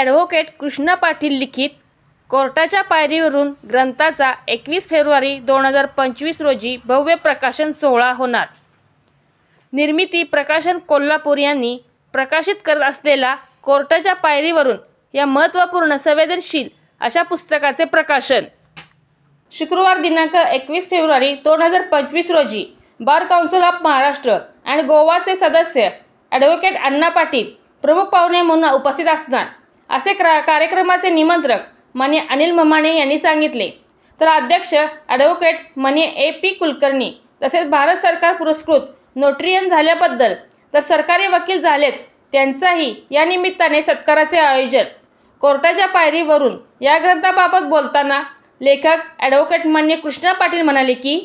Advocate Krishna Patil लिखित कोर्टाच्या पायरीवरून ग्रंथाचा एकवीस फेब्रुवारी दोन हजार पंचवीस रोजी भव्य प्रकाशन सोहळा होणार. निर्मिती प्रकाशन कोल्हापूर यांनी प्रकाशित करत असलेला कोर्टाच्या पायरीवरून या महत्त्वपूर्ण संवेदनशील अशा पुस्तकाचे प्रकाशन. शुक्रवार दिनांक एकवीस फेब्रुवारी दोन हजार पंचवीस रोजी बार काउन्सिल ऑफ महाराष्ट्र आणि गोवाचे सदस्य ॲडव्होकेट अण्णा पाटील प्रमुख पाहुणे म्हणून उपस्थित असणार. असे क्रा कार्यक्रमाचे निमंत्रक मने अनिल ममाणे यांनी सांगितले. तर अध्यक्ष ॲडव्होकेट मने ए पी कुलकर्णी तसेच भारत सरकार पुरस्कृत नोट्रियन झाल्याबद्दल तर सरकारी वकील झालेत त्यांचाही या निमित्ताने सत्काराचे आयोजन. कोर्टाच्या पायरीवरून या ग्रंथाबाबत बोलताना लेखक ॲडव्होकेट मान्य कृष्णा पाटील म्हणाले की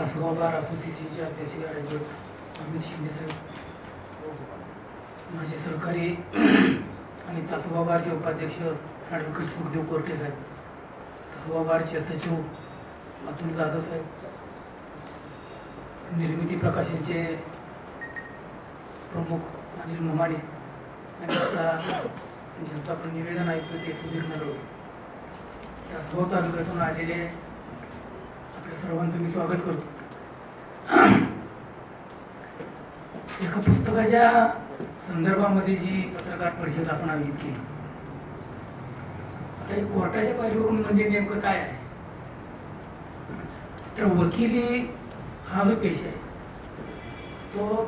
तासगाव बार असोसिएशनचे अध्यक्ष ॲडव्होकेट अमित शिंदे साहेब. माझे सहकारी आणि तासगाव बारचे उपाध्यक्ष ॲडव्होकेट सुखदेव कोरटे साहेब. तासगाव बारचे सचिव अतुल जाधव साहेब. निर्मिती प्रकाशनचे प्रमुख अनिल ममाडे आणि आता ज्यांचं आपण निवेदन ऐकलं ते सुधीर नरवडे तासगाव तालुक्यातून आलेले सर्वांचं मी स्वागत करतो. एका पुस्तकाच्या संदर्भामध्ये जी पत्रकार परिषद आपण आयोजित केली. आता हे कोर्टाच्या पायरीवरून म्हणजे नेमकं काय आहे? तर वकिली हा जो पेश आहे तो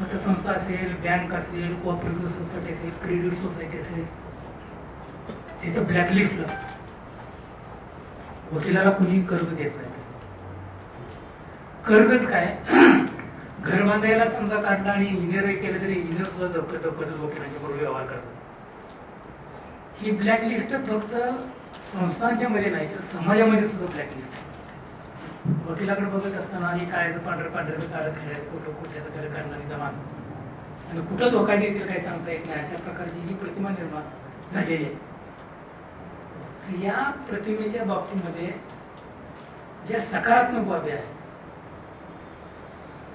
पतसंस्था असेल बँक असेल कोऑपरेटिव्ह सोसायटी असेल क्रेडिट सोसायटी असेल तिथं ब्लॅकलिस्टला वकिलाला कुणी कर्ज देत नाही. कर्जच काय? घर बांधायला समजा काढला आणि इंजिनियर केलं तरी इंजिनियर सुद्धा दबकत दबकतच वकिलांच्या बरोबर व्यवहार करतात. ही ब्लॅकलिस्ट फक्त संस्थांच्या मध्ये नाही तर समाजामध्ये सुद्धा ब्लॅकलिस्ट आहे. वकिलाकडे बघत असताना हे काळ्याचं पांढरं पांढऱ्याचं काळं खेळायचं कुठं कुठल्याचं घर करणारी जमान आणि कुठं धोका देतील काही सांगता येत नाही. अशा प्रकारची जी प्रतिमा निर्माण झालेली आहे. या प्रतिमेच्या बाबतीमध्ये ज्या सकारात्मक बाबी आहेत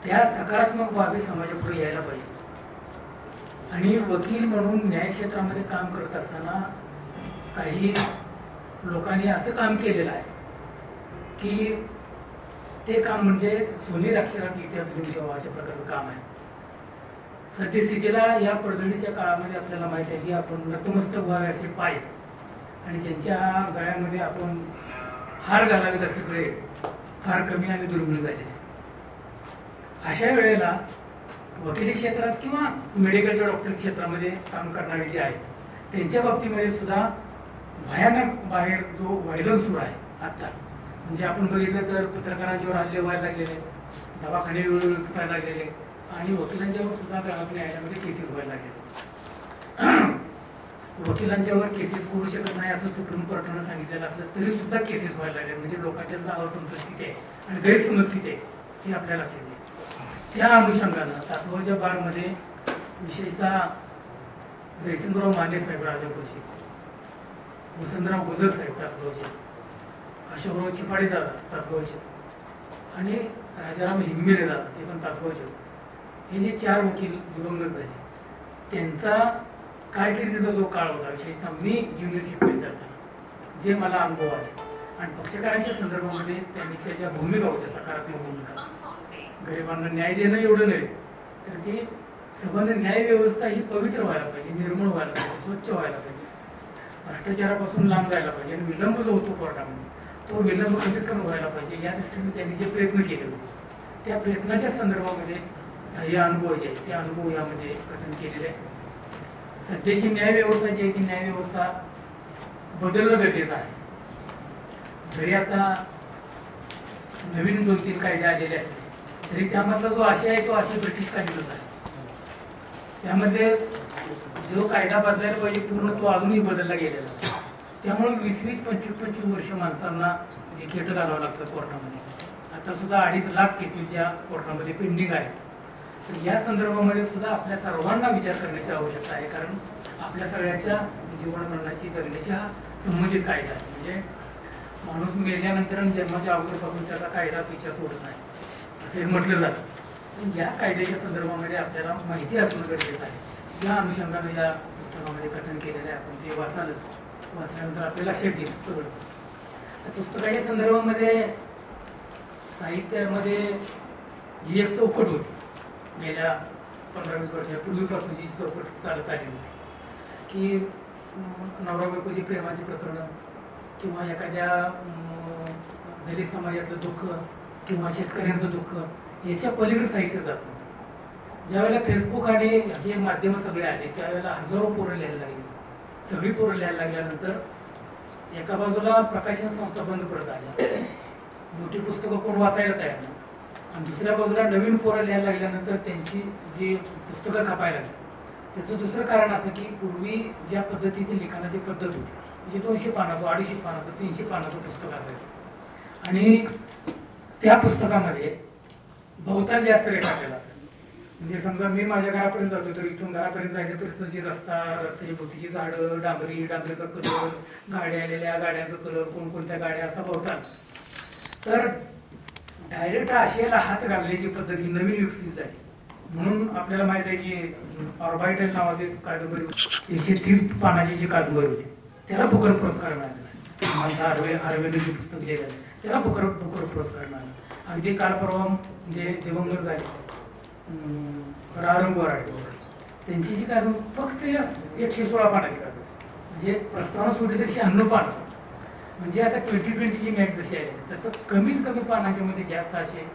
त्या सकारात्मक बाबी समाजापुढे यायला पाहिजे. आणि वकील म्हणून न्याय क्षेत्रामध्ये काम करत असताना काही लोकांनी असं काम केलेलं आहे की ते काम म्हणजे सोनी अक्षरात इतिहास लिहून ठेवा अशा प्रकारचं काम आहे. सद्यस्थितीला या पडझडीच्या काळामध्ये आपल्याला माहिती आहे की आपण नतमस्तक व्हावे असे पाय आणि ज्यांच्या गळ्यामध्ये आपण हार घालावेत असे गळे फार कमी आणि दुर्मिळ झालेले अशा वेळेला वकिली क्षेत्रात किंवा मेडिकलच्या डॉक्टर क्षेत्रामध्ये काम करणारे जे आहेत त्यांच्या बाबतीमध्ये सुद्धा भयानक बाहेर जो व्हायलन्स सुरू आहे आत्ता. म्हणजे आपण बघितलं तर पत्रकारांच्यावर हल्ले व्हायला लागलेले दवाखाने वेळोवेळी करायला लागलेले आणि वकिलांच्यावर सुद्धा ग्राहक न्यायालयामध्ये केसेस व्हायला लागलेले वकिलांच्यावर केसेस करू शकत नाही असं सुप्रीम कोर्टानं सांगितलेलं असलं तरी सुद्धा केसेस व्हायला लागले. म्हणजे लोकांच्या असंतोष किती आहे आणि गैरसमज किती आहे हे आपल्या लक्षात येईल. त्या अनुषंगानं तासगावच्या बारमध्ये विशेषतः जयसिंगराव माने साहेब राजापूरचे वसंतराव गुजर साहेब तासगावचे अशोकराव चिपाडे दादा तासगावचेच आणि राजाराम हिंगमिरे दादा ते पण तासगावचे हे जे चार वकील दिवंगत झाले त्यांचा कारकिर्दीचा जो काळ होता विशेषतः मी ज्युनियर शिकवायचे असताना जे मला अनुभव आले. आणि पक्षकारांच्या संदर्भामध्ये त्यांच्या ज्या भूमिका होत्या सकारात्मक भूमिका गरिबांना न्याय देणं एवढं नाही तर ते संबंध न्याय व्यवस्था ही पवित्र व्हायला पाहिजे निर्मळ व्हायला पाहिजे स्वच्छ व्हायला पाहिजे. भ्रष्टाचारापासून लांब जायला पाहिजे आणि विलंब जो होतो कोर्टामध्ये तो विलंब कमीत कमी व्हायला पाहिजे या दृष्टीने त्यांनी जे प्रयत्न केले होते त्या प्रयत्नाच्या संदर्भामध्ये हे अनुभव जे आहेत ते अनुभव यामध्ये कथन केलेले आहे सध्याची न्याय व्यवस्था जी आहे ती न्याय व्यवस्था बदलणं गरजेचं आहे. जरी आता नवीन दोन तीन कायदे आलेले असले तरी त्यामधला जो आशय आहे तो आशय ब्रिटिश कायद्याचा आहे. त्यामध्ये जो कायदा बदलायला पाहिजे पूर्ण तो अजूनही बदलला गेलेला त्यामुळे वीस वीस पंचवीस पंचवीस वर्ष माणसांना जे खेट घालावं लागतं कोर्टामध्ये. आता सुद्धा अडीच लाख केसेस या कोर्टामध्ये पेंडिंग आहेत. तर या संदर्भामध्ये सुद्धा आपल्या सर्वांना विचार करण्याची आवश्यकता आहे. कारण आपल्या सगळ्याच्या जीवनमरणाची जगण्याच्या संबंधित कायदा आहे. म्हणजे माणूस मेल्यानंतर आणि जन्माच्या अगोदरपासून त्याचा कायदा पिछा सोडत नाही. असं हे म्हटलं जातं. या कायद्याच्या संदर्भामध्ये आपल्याला माहिती असणं गरजेचं आहे. या अनुषंगाने या पुस्तकामध्ये कथन केलेलं आहे. आपण ते वाचालच वाचल्यानंतर आपल्या लक्षात येईल सगळं. पुस्तकाच्या संदर्भामध्ये साहित्यामध्ये जी एक चौकट होती गेल्या पंधरा वीस वर्षापूर्वीपासून जी चौकट चालत आली होती की नवरा बायकोची प्रेमाची प्रकरणं किंवा एखाद्या दलित समाजातलं दुःख किंवा शेतकऱ्यांचं दुःख याच्या पलीकडे साहित्य जात नव्हतं. ज्यावेळेला फेसबुक आणि हे माध्यमं सगळे आले त्यावेळेला हजारो पोरं लिहायला लागली. सगळी पोरं लिहायला लागल्यानंतर एका बाजूला प्रकाशन संस्था बंद पडत आल्या. मोठी पुस्तकं कोण वाचायला तयार नाही आणि दुसऱ्या बाजूला नवीन पोरं लिहायला लागल्यानंतर त्यांची जी पुस्तकं खपायला लागली त्याचं दुसरं कारण असं की पूर्वी ज्या पद्धतीची लिखाणाची पद्धत होती म्हणजे दोनशे पानाचं अडीचशे पानाचं तीनशे पानाचं पुस्तक असायचं. आणि त्या पुस्तकामध्ये बहुतांश जास्त रेखाटलेला असेल म्हणजे समजा मी माझ्या घरापर्यंत जातो तर इथून घरापर्यंत जाण्यापर्यंतची रस्ता रस्त्याची भोवतीची झाडं डांबरी डांबरीचा कलर गाड्या आलेल्या गाड्यांचा कलर कोणकोणत्या गाड्या असा बहुतांश. तर डायरेक्ट आशियाला हात घालण्याची पद्धत ही नवीन विकसित झाली. म्हणून आपल्याला माहीत आहे की ऑर्बायटल नावाची कादंबरी होती. एकशे तीस पानाची जी कादंबरी होती त्याला बुकर पुरस्कार मिळालेला आहे हार्वे जे पुस्तक लिहिलं आहे, त्याला बुकर बुकर पुरस्कार मिळाला. अगदी काल परवा म्हणजे दिवंगत झाले. अं, रारंग बोराडे त्यांची जी कादंबरी फक्त एकशे सोळा पानाची कादंबरी. म्हणजे प्रस्तावना सोडली तर शहाण्णव पानं. म्हणजे आता ट्वेंटी ट्वेंटीची मॅच जशी आली तसं कमीत कमी पानाच्या मध्ये जास्त असे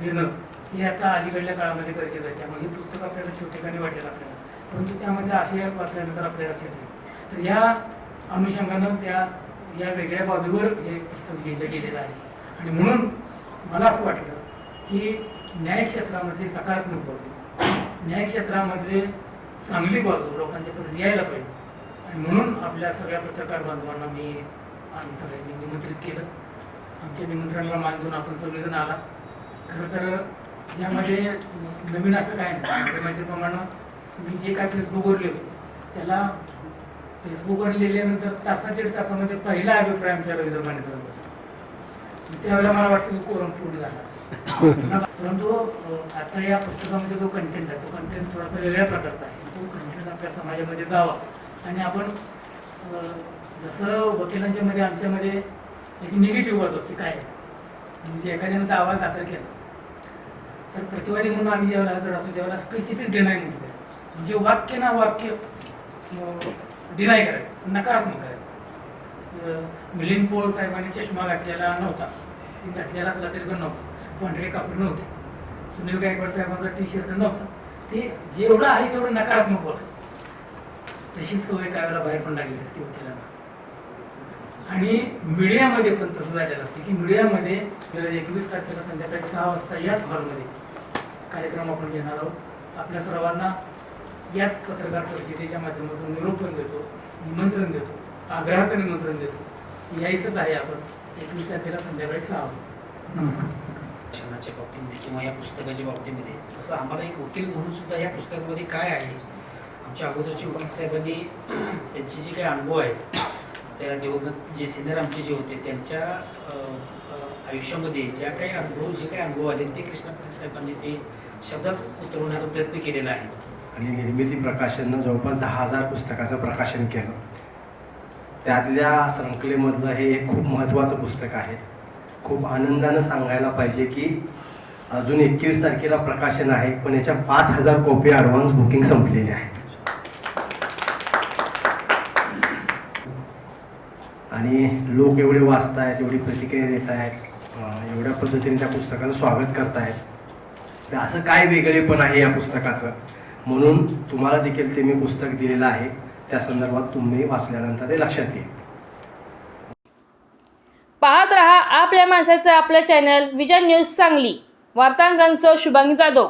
देणं हे आता अलीकडल्या काळामध्ये गरजेचं आहे त्यामुळे हे पुस्तक आपल्याला छोटेखानी वाटेल आपल्याला. परंतु त्यामध्ये असे वाचल्यानंतर आपल्या लक्षात येईल. तर या अनुषंगानं त्या या वेगळ्या बाजूवर हे पुस्तक लिहिलं गेलेलं आहे. आणि म्हणून मला असं वाटलं की न्यायक्षेत्रामध्ये सकारात्मक बाजू. न्यायक्षेत्रामध्ये चांगली बाजू लोकांच्यापर्यंत यायला पाहिजे. आणि म्हणून आपल्या सगळ्या पत्रकार बांधवांना मी आम्ही सगळ्यांनी निमंत्रित केलं. आमच्या निमंत्रणाला मान देऊन आपण सगळेजण आला. खरं तर यामध्ये नवीन असं काय नाही. माहितीप्रमाणे मी जे काय फेसबुकवर लिहितो त्याला फेसबुकवर लिहिल्यानंतर तासा दीड तासामध्ये पहिला अभिप्राय आमच्या रवींद्र माने सर त्यावेळेला मला वाटतं की कोरम पूर्ण झाला. परंतु आता या पुस्तकामध्ये जो कंटेंट आहे तो कंटेंट थोडासा वेगळ्या प्रकारचा आहे. तो कंटेंट आपल्या समाजामध्ये जावा आणि आपण जसं वकिलांच्या मध्ये आमच्यामध्ये एक निगेटिव्ह बाजू असते काय? म्हणजे एखाद्यानं दावा दाखल केला. तर प्रतिवादी म्हणून आम्ही ज्यावेळेला हजर राहतो त्यावेळेला स्पेसिफिक डिनाय म्हणतो म्हणजे वाक्य ना वाक्य डिनाय करायचं नकारात्मक करायचं. मिलिंद पोळ साहेबांनी चष्मा घातलेला नव्हता. ते घातलेला असला तरी पण नव्हता. पांढरे कापड नव्हते. सुनील गायकवाड साहेबांचा टी शर्ट नव्हता. ते जेवढं आहे तेवढं नकारात्मक बोलायचं. तशीच सवय काय वेळेला बाहेर पण लागलेली असते वकिलांना. आणि मीडियामध्ये पण तसं झालेलं असतं की मीडियामध्ये एकवीस तारखेला संध्याकाळी सहा वाजता याच हॉलमध्ये कार्यक्रम आपण घेणार आहोत. आपल्या सर्वांना याच पत्रकार परिषदेच्या माध्यमातून निरोपण देतो निमंत्रण देतो आग्रहाचं निमंत्रण देतो. यायचंच आहे आपण एकवीस तारखेला संध्याकाळी सहा वाजता. नमस्कार. शिक्षणाच्या बाबतीमध्ये किंवा या पुस्तकाच्या बाबतीमध्ये तसं आम्हाला एक वकील म्हणून सुद्धा या पुस्तकामध्ये काय आहे? आमच्या अगोदरची वकील साहेबांनी त्यांचे जे काही अनुभव आहेत त्या दिवंगत जे सिद्धरामचे जे होते त्यांच्या आयुष्यामध्ये ज्या काही अनुभव जे काही अनुभव आले ते कृष्णा साहेबांनी ते शब्दात उतरवण्याचा प्रयत्न केलेला आहे. आणि निर्मिती प्रकाशननं जवळपास दहा हजार पुस्तकाचं प्रकाशन केलं. त्यातल्या संकलेमधलं हे एक खूप महत्त्वाचं पुस्तक आहे. खूप आनंदानं सांगायला पाहिजे की अजून एकवीस तारखेला प्रकाशन आहे पण याच्या पाच हजार कॉपी ॲडव्हान्स बुकिंग संपलेली आहेत. आणि लोक एवढे वाचत आहेत एवढी प्रतिक्रिया देत आहेत एवढ्या पद्धतीने त्या पुस्तकाचं स्वागत करतायत. तर असं काय वेगळेपण आहे या पुस्तकाचं? म्हणून तुम्हाला देखील ते मी पुस्तक दिलेलं आहे. त्या संदर्भात तुम्ही वाचल्यानंतर ते लक्षात येईल. पाहत रहा आपल्या माणसाचं आपलं चॅनल विजय न्यूज सांगली. वार्तांकन सो शुभांगी जाधव.